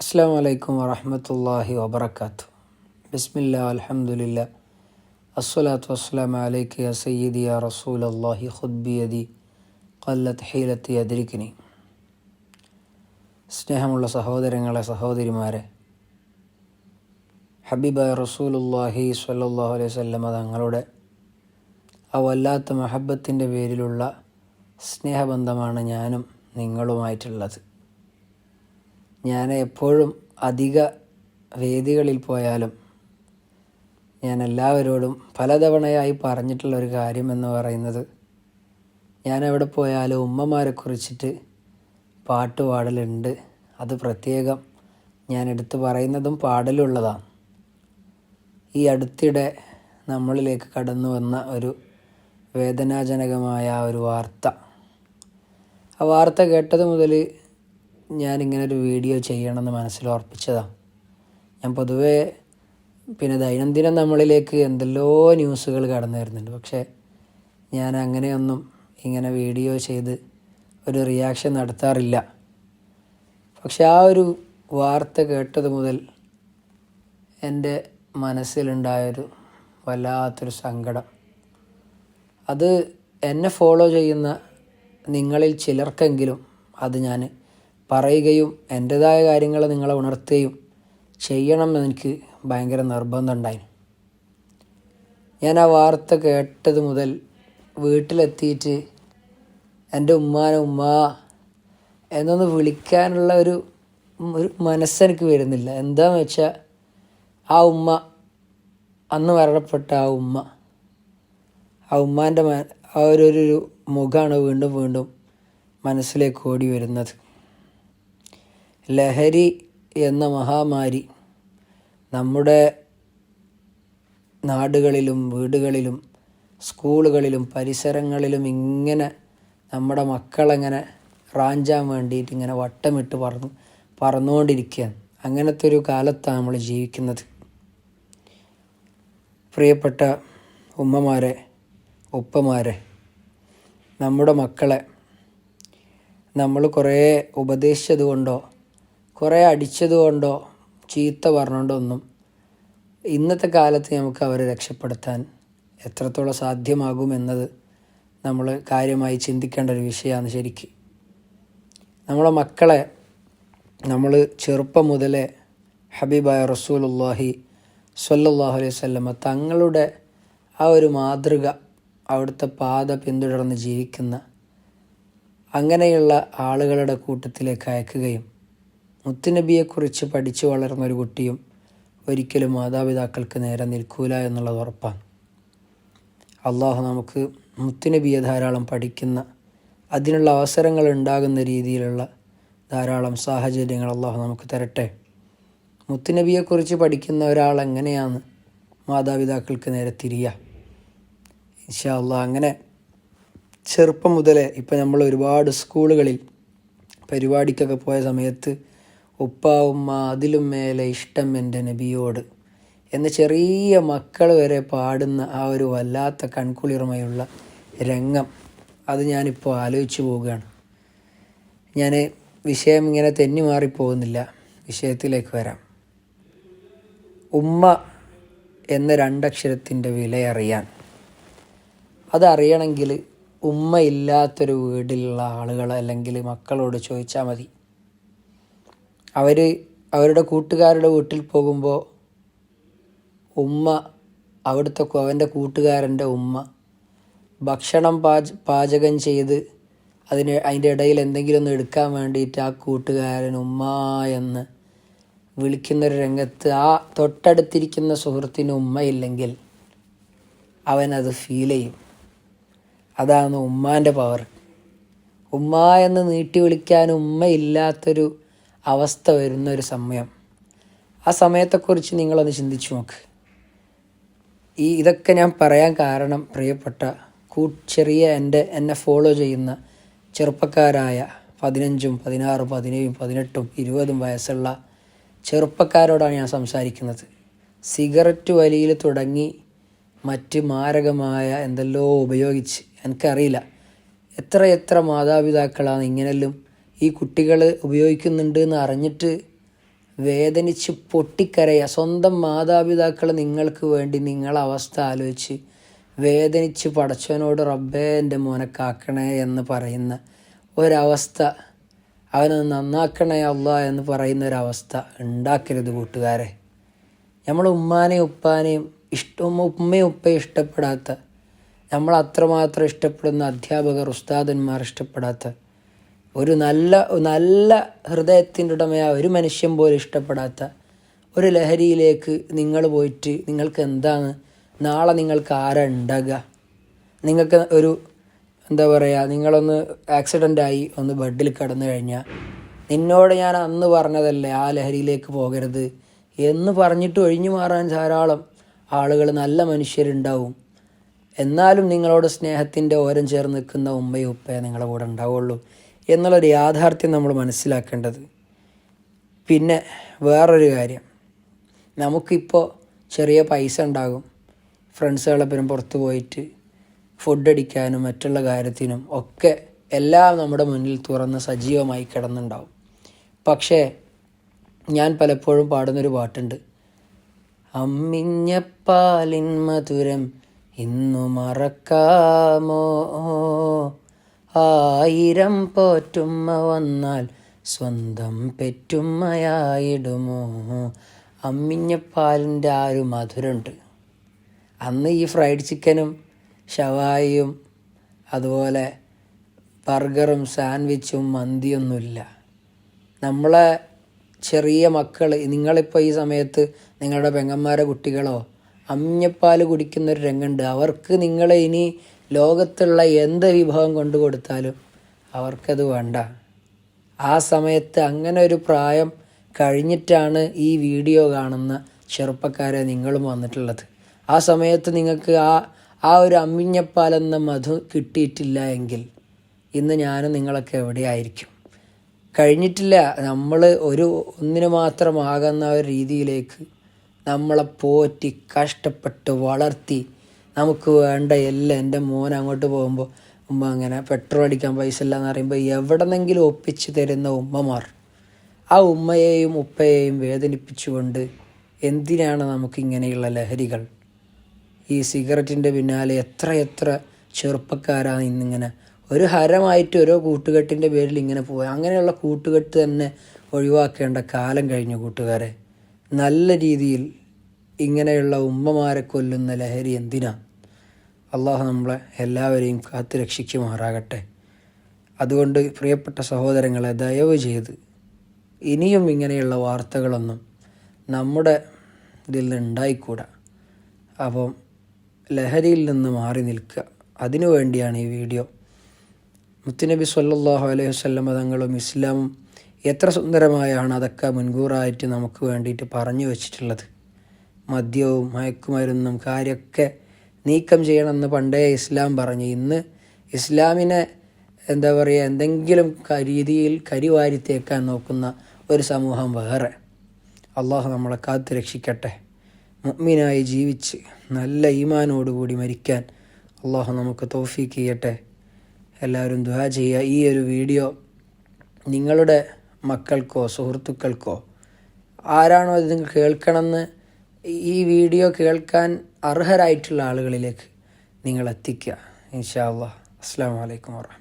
അസ്സാം വലൈക്കും വറഹമത്തല്ലാഹി വബർക്കാത്തു ബിസ്മില്ല അലഹമുല്ല അസ്സലാത്തു വസ്സലാം അലൈക്ക് സയ്യിദി യാ റസൂൽ അള്ളാഹി ഖുദ്ബിയതി കൊല്ലത്ത് ഹീലത്തി അതിരിക്കിനി സ്നേഹമുള്ള സഹോദരങ്ങളെ സഹോദരിമാരെ ഹബീബായ റസൂലുല്ലാഹി സ്വല്ലല്ലാഹു അലൈഹി വസല്ലമ തങ്ങളുടെ ആ വല്ലാത്ത മഹബത്തിന്റെ പേരിലുള്ള സ്നേഹബന്ധമാണ് ഞാനും നിങ്ങളുമായിട്ടുള്ളത്. ഞാൻ എപ്പോഴും അധിക വേദികളിൽ പോയാലും ഞാൻ എല്ലാവരോടും പലതവണയായി പറഞ്ഞിട്ടുള്ള ഒരു കാര്യം എന്ന് പറയുന്നത് ഞാൻ എവിടെ പോയാലും ഉമ്മമാരെ കുറിച്ചിട്ട് പാട്ട് പാടലുണ്ട്. അത് പ്രത്യേകം ഞാൻ എടുത്തു പറയുന്നതും പാടലുള്ളതാണ്. ഈ അടുത്തിടെ നമ്മളിലേക്ക് കടന്നു വന്ന ഒരു വേദനാജനകമായ ഒരു വാർത്ത. ആ വാർത്ത കേട്ടത് മുതൽ ഞാനിങ്ങനെ ഒരു വീഡിയോ ചെയ്യണമെന്ന് മനസ്സിൽ ഉറപ്പിച്ചതാണ് ഞാൻ പൊതുവേ പിന്നെ ദൈനംദിനം നമ്മളിലേക്ക് എന്തെല്ലോ ന്യൂസുകൾ കടന്നു വരുന്നുണ്ട്. പക്ഷേ ഞാൻ അങ്ങനെയൊന്നും ഇങ്ങനെ വീഡിയോ ചെയ്ത് ഒരു റിയാക്ഷൻ നടത്താറില്ല. പക്ഷെ ആ ഒരു വാർത്ത കേട്ടത് മുതൽ എന്റെ മനസ്സിലുണ്ടായൊരു വല്ലാത്തൊരു സങ്കടം. അത് എന്നെ ഫോളോ ചെയ്യുന്ന നിങ്ങളിൽ ചിലർക്കെങ്കിലും അത് ഞാൻ പറയുകയും എന്റെതായ കാര്യങ്ങൾ നിങ്ങളെ ഉണർത്തുകയും ചെയ്യണം എന്ന് എനിക്ക് ഭയങ്കര നിർബന്ധമുണ്ടായി ഞാൻ ആ വാർത്ത കേട്ടത് മുതൽ വീട്ടിലെത്തിയിട്ട് എന്റെ ഉമ്മാനെ ഉമ്മ എന്നൊന്ന് വിളിക്കാനുള്ള ഒരു ഒരു മനസ്സെനിക്ക് വരുന്നില്ല. എന്താന്ന് വെച്ചാൽ ആ ഉമ്മ അന്ന് മരണപ്പെട്ട ആ ഉമ്മ ആ ഉമ്മാന്റെ ആ ഒരു ഒരു മുഖമാണ് വീണ്ടും വീണ്ടും മനസ്സിലേക്ക് ഓടി വരുന്നത്. ലഹരി എന്ന മഹാമാരി നമ്മുടെ നാടുകളിലും വീടുകളിലും സ്കൂളുകളിലും പരിസരങ്ങളിലും ഇങ്ങനെ നമ്മുടെ മക്കളെങ്ങനെ റാഞ്ചാൻ വേണ്ടിയിട്ട് ഇങ്ങനെ വട്ടമിട്ട് പറന്നു പറന്നുകൊണ്ടിരിക്കുകയാണ്. അങ്ങനത്തെ ഒരു കാലത്താണ് നമ്മൾ ജീവിക്കുന്നത്. പ്രിയപ്പെട്ട ഉമ്മമാരെ ഉപ്പമാരെ നമ്മുടെ മക്കളെ നമ്മൾ കുറേ ഉപദേശിച്ചത് കൊണ്ടോ കുറേ അടിച്ചത് കൊണ്ടോ ചീത്ത പറഞ്ഞുകൊണ്ടോ ഒന്നും ഇന്നത്തെ കാലത്ത് നമുക്ക് അവരെ രക്ഷപ്പെടുത്താൻ എത്രത്തോളം സാധ്യമാകുമെന്നത് നമ്മൾ കാര്യമായി ചിന്തിക്കേണ്ട ഒരു വിഷയമാണ് ശരിക്ക്. നമ്മളെ മക്കളെ നമ്മൾ ചെറുപ്പം മുതലേ ഹബീബായ റസൂലുല്ലാഹി സല്ലാഹു അലൈഹി വസല്ലമ തങ്ങളുടെ ആ ഒരു മാതൃക അവിടുത്തെ പാത പിന്തുടർന്ന് ജീവിക്കുന്ന അങ്ങനെയുള്ള ആളുകളുടെ കൂട്ടത്തിലേക്ക് അയക്കുകയും മുത്തുനബിയെക്കുറിച്ച് പഠിച്ചു വളർന്ന ഒരു കുട്ടിയും ഒരിക്കലും മാതാപിതാക്കൾക്ക് നേരെ നിൽക്കൂല എന്നുള്ളത് ഉറപ്പാണ്. അള്ളാഹു നമുക്ക് മുത്തുനബിയെ ധാരാളം പഠിക്കുന്ന അതിനുള്ള അവസരങ്ങൾ ഉണ്ടാകുന്ന രീതിയിലുള്ള ധാരാളം സാഹചര്യങ്ങൾ അള്ളാഹു നമുക്ക് തരട്ടെ. മുത്തുനബിയെക്കുറിച്ച് പഠിക്കുന്ന ഒരാൾ എങ്ങനെയാണ് മാതാപിതാക്കൾക്ക് നേരെ തിരിയുക ഇൻഷാ അങ്ങനെ ചെറുപ്പം മുതലേ ഇപ്പം നമ്മൾ ഒരുപാട് സ്കൂളുകളിൽ പരിപാടിക്കൊക്കെ പോയ സമയത്ത് ഉപ്പ ഉമ്മ അതിലും മേലെ ഇഷ്ടം എന്റെ നബിയോട് എന്ന ചെറിയ മക്കൾ വരെ പാടുന്ന ആ ഒരു വല്ലാത്ത കൺകുളിർമയുള്ള രംഗം അത് ഞാനിപ്പോൾ ആലോചിച്ചു പോവുകയാണ്. ഞാൻ വിഷയം ഇങ്ങനെ തെന്നി മാറിപ്പോകുന്നില്ല. വിഷയത്തിലേക്ക് വരാം. ഉമ്മ എന്ന രണ്ടക്ഷരത്തിന്റെ വിലയറിയാൻ അതറിയണമെങ്കിൽ ഉമ്മ ഇല്ലാത്തൊരു വീട്ടിലുള്ള ആളുകൾ അല്ലെങ്കിൽ മക്കളോട് ചോദിച്ചാൽ മതി. അവർ അവരുടെ കൂട്ടുകാരുടെ വീട്ടിൽ പോകുമ്പോൾ ഉമ്മ അവിടുത്തെ അവന്റെ കൂട്ടുകാരന്റെ ഉമ്മ ഭക്ഷണം പാച പാചകം ചെയ്ത് അതിന് അതിന്റെ ഇടയിൽ എന്തെങ്കിലും ഒന്ന് എടുക്കാൻ വേണ്ടിയിട്ട് ആ കൂട്ടുകാരൻ ഉമ്മ എന്ന് വിളിക്കുന്നൊരു രംഗത്ത് ആ തൊട്ടടുത്തിരിക്കുന്ന സുഹൃത്തിന് ഉമ്മയില്ലെങ്കിൽ അവനത് ഫീൽ ചെയ്യും. അതാണ് ഉമ്മാന്റെ പവർ ഉമ്മ എന്ന് നീട്ടി വിളിക്കാൻ ഉമ്മയില്ലാത്തൊരു അവസ്ഥ വരുന്ന ഒരു സമയം. ആ സമയത്തെക്കുറിച്ച് നിങ്ങളൊന്ന് ചിന്തിച്ചു നോക്ക്. ഈ ഇതൊക്കെ ഞാൻ പറയാൻ കാരണം പ്രിയപ്പെട്ട കൂ ചെറിയ എന്റെ എന്നെ ഫോളോ ചെയ്യുന്ന ചെറുപ്പക്കാരായ പതിനഞ്ചും പതിനാറും പതിനേഴും പതിനെട്ടും ഇരുപതും വയസ്സുള്ള ചെറുപ്പക്കാരോടാണ് ഞാൻ സംസാരിക്കുന്നത്. സിഗരറ്റ് വലിയിൽ തുടങ്ങി മറ്റ് മാരകമായ എന്തെല്ലോ ഉപയോഗിച്ച് എനിക്കറിയില്ല. എത്ര എത്ര മാതാപിതാക്കളാണ് ഇങ്ങനെല്ലാം ഈ കുട്ടികൾ ഉപയോഗിക്കുന്നുണ്ട് എന്ന് അറിഞ്ഞിട്ട് വേദനിച്ച് പൊട്ടിക്കരയുക സ്വന്തം മാതാപിതാക്കൾ നിങ്ങൾക്ക് വേണ്ടി നിങ്ങളെ അവസ്ഥ ആലോചിച്ച് വേദനിച്ച് പടച്ചവനോട് റബ്ബേ എന്റെ മോനെ കാക്കണേ എന്ന് പറയുന്ന ഒരവസ്ഥ അവനെ നന്നാക്കണേ അല്ല എന്ന് പറയുന്ന ഒരവസ്ഥ ഉണ്ടാക്കരുത് കൂട്ടുകാരെ. നമ്മൾ ഉമ്മാനെയും ഉപ്പാനെയും ഇഷ്ടം ഉമ്മയും ഉപ്പയും ഇഷ്ടപ്പെടാത്ത നമ്മൾ അത്രമാത്രം ഇഷ്ടപ്പെടുന്ന അധ്യാപകർ ഉസ്താദന്മാർ ഇഷ്ടപ്പെടാത്ത ഒരു നല്ല നല്ല ഹൃദയത്തിന്റെ ഉടമയായ ഒരു മനുഷ്യൻ പോലും ഇഷ്ടപ്പെടാത്ത ഒരു ലഹരിയിലേക്ക് നിങ്ങൾ പോയിട്ട് നിങ്ങൾക്ക് എന്താണ്? നാളെ നിങ്ങൾക്ക് ആരാ നിങ്ങൾക്ക് ഒരു എന്താ പറയുക നിങ്ങളൊന്ന് ആക്സിഡന്റ് ആയി ഒന്ന് ബെഡിൽ കിടന്നു കഴിഞ്ഞാൽ നിന്നോട് ഞാൻ അന്ന് പറഞ്ഞതല്ലേ ആ ലഹരിയിലേക്ക് പോകരുത് എന്ന് പറഞ്ഞിട്ട് ഒഴിഞ്ഞു മാറാൻ ധാരാളം ആളുകൾ നല്ല മനുഷ്യരുണ്ടാവും. എന്നാലും നിങ്ങളോട് സ്നേഹത്തിന്റെ ഓരം ചേർന്ന് നിൽക്കുന്ന ഉമ്മയും ഉപ്പയെ നിങ്ങളുടെ കൂടെ ഉണ്ടാവുള്ളൂ. എന്നുള്ളൊരു യാഥാർത്ഥ്യം നമ്മൾ മനസ്സിലാക്കേണ്ടത്. പിന്നെ വേറൊരു കാര്യം. നമുക്കിപ്പോൾ ചെറിയ പൈസ ഉണ്ടാകും. ഫ്രണ്ട്സുകളൊപ്പം പുറത്ത് പോയിട്ട് ഫുഡ് അടിക്കാനും മറ്റുള്ള കാര്യത്തിനും ഒക്കെ എല്ലാം നമ്മുടെ മുന്നിൽ തുറന്ന് സജീവമായി കിടന്നുണ്ടാവും. പക്ഷേ ഞാൻ പലപ്പോഴും പാടുന്നൊരു പാട്ടുണ്ട്. അമ്മിഞ്ഞപ്പാലിൻ മധുരം ഇന്നു മറക്കാമോ? ആയിരം പോറ്റുമ്മ വന്നാൽ സ്വന്തം പെറ്റുമ്മയായിടുമോ? അമ്മിഞ്ഞപ്പാലിന്റെ ആ ഒരു മധുരമുണ്ട്. അന്ന് ഈ ഫ്രൈഡ് ചിക്കനും ഷവായിയും അതുപോലെ ബർഗറും സാൻഡ്വിച്ചും മന്തിയൊന്നുമില്ല. നമ്മളെ ചെറിയ മക്കൾ നിങ്ങളിപ്പോൾ ഈ സമയത്ത് നിങ്ങളുടെ പെങ്ങന്മാരെ കുട്ടികളോ അമ്മിഞ്ഞപ്പാൽ കുടിക്കുന്നൊരു രംഗമുണ്ട്. അവർക്ക് നിങ്ങളെ ഇനി ലോകത്തുള്ള എന്ത് വിഭവം കൊണ്ടു കൊടുത്താലും അവർക്കത് വേണ്ട. ആ സമയത്ത് അങ്ങനെ ഒരു പ്രായം കഴിഞ്ഞിട്ടാണ് ഈ വീഡിയോ കാണുന്ന ചെറുപ്പക്കാരെ നിങ്ങളും വന്നിട്ടുള്ളത്. ആ സമയത്ത് നിങ്ങൾക്ക് ആ ആ ഒരു അമ്മിഞ്ഞപ്പാലെന്ന മധു കിട്ടിയിട്ടില്ല എങ്കിൽ ഇന്ന് ഞാനും നിങ്ങളൊക്കെ എവിടെയായിരിക്കും കഴിഞ്ഞിട്ടില്ല. നമ്മൾ ഒരു ഒന്നിനു മാത്രമാകുന്ന ഒരു രീതിയിലേക്ക് നമ്മളെ പോറ്റി കഷ്ടപ്പെട്ട് വളർത്തി നമുക്ക് വേണ്ട എല്ലാം എന്റെ മോൻ അങ്ങോട്ട് പോകുമ്പോൾ ഉമ്മ അങ്ങനെ പെട്രോൾ അടിക്കാൻ പൈസ ഇല്ല എന്ന് പറയുമ്പോൾ എവിടെന്നെങ്കിലും ഒപ്പിച്ച് തരുന്ന ഉമ്മമാർ ആ ഉമ്മയെയും ഉപ്പയെയും വേദനിപ്പിച്ചുകൊണ്ട് എന്തിനാണ് നമുക്കിങ്ങനെയുള്ള ലഹരികൾ? ഈ സിഗരറ്റിന്റെ പിന്നാലെ എത്ര എത്ര ചെറുപ്പക്കാരാണ് ഇന്നിങ്ങനെ. ഒരു ഹരമായിട്ട് ഓരോ കൂട്ടുകെട്ടിന്റെ പേരിൽ ഇങ്ങനെ പോവുക. അങ്ങനെയുള്ള കൂട്ടുകെട്ട് തന്നെ ഒഴിവാക്കേണ്ട കാലം കഴിഞ്ഞു കൂട്ടുകാരെ. നല്ല രീതിയിൽ ഇങ്ങനെയുള്ള ഉമ്മമാരെ കൊല്ലുന്ന ലഹരി എന്തിനാ? അള്ളാഹു നമ്മളെ എല്ലാവരെയും കാത്തു രക്ഷിക്കുമാറാകട്ടെ അതുകൊണ്ട് പ്രിയപ്പെട്ട സഹോദരങ്ങളെ ദയവ് ചെയ്ത് ഇനിയും ഇങ്ങനെയുള്ള വാർത്തകളൊന്നും നമ്മുടെ ഇതിൽ നിന്ന് ഉണ്ടായിക്കൂടാ. അപ്പം ലഹരിയിൽ നിന്ന് മാറി നിൽക്കുക. അതിനു വേണ്ടിയാണ് ഈ വീഡിയോ. മുത്തുനബി സല്ലാഹു അലൈഹി വല്ലം തങ്ങളും ഇസ്ലാമും എത്ര സുന്ദരമായാണ് അതൊക്കെ മുൻകൂറായിട്ട് നമുക്ക് വേണ്ടിയിട്ട് പറഞ്ഞു വച്ചിട്ടുള്ളത്. മദ്യവും മയക്കുമരുന്നും കാര്യമൊക്കെ നീക്കം ചെയ്യണമെന്ന് പണ്ടേ ഇസ്ലാം പറഞ്ഞു. ഇന്ന് ഇസ്ലാമിനെ എന്താ പറയുക എന്തെങ്കിലും രീതിയിൽ കരിവാരി തേക്കാൻ നോക്കുന്ന ഒരു സമൂഹം വേറെ. അള്ളാഹു നമ്മളെ കാത്തു രക്ഷിക്കട്ടെ. മുഗ്മിനായി ജീവിച്ച് നല്ല ഈമാനോടുകൂടി മരിക്കാൻ അള്ളാഹു നമുക്ക് തോഫീക്ക് ചെയ്യട്ടെ. എല്ലാവരും ദുആ ചെയ്യുക. ഈ ഒരു വീഡിയോ നിങ്ങളുടെ മക്കൾക്കോ സുഹൃത്തുക്കൾക്കോ ആരാണോ ഇത് കേൾക്കണമെന്ന് ഈ വീഡിയോ കേൾക്കാൻ അർഹരായിട്ടുള്ള ആളുകളിലേക്ക് നിങ്ങൾ എത്തിക്കുക ഇൻഷാ അസ്സാം വലൈക്കും വാഹമത്തുള്ള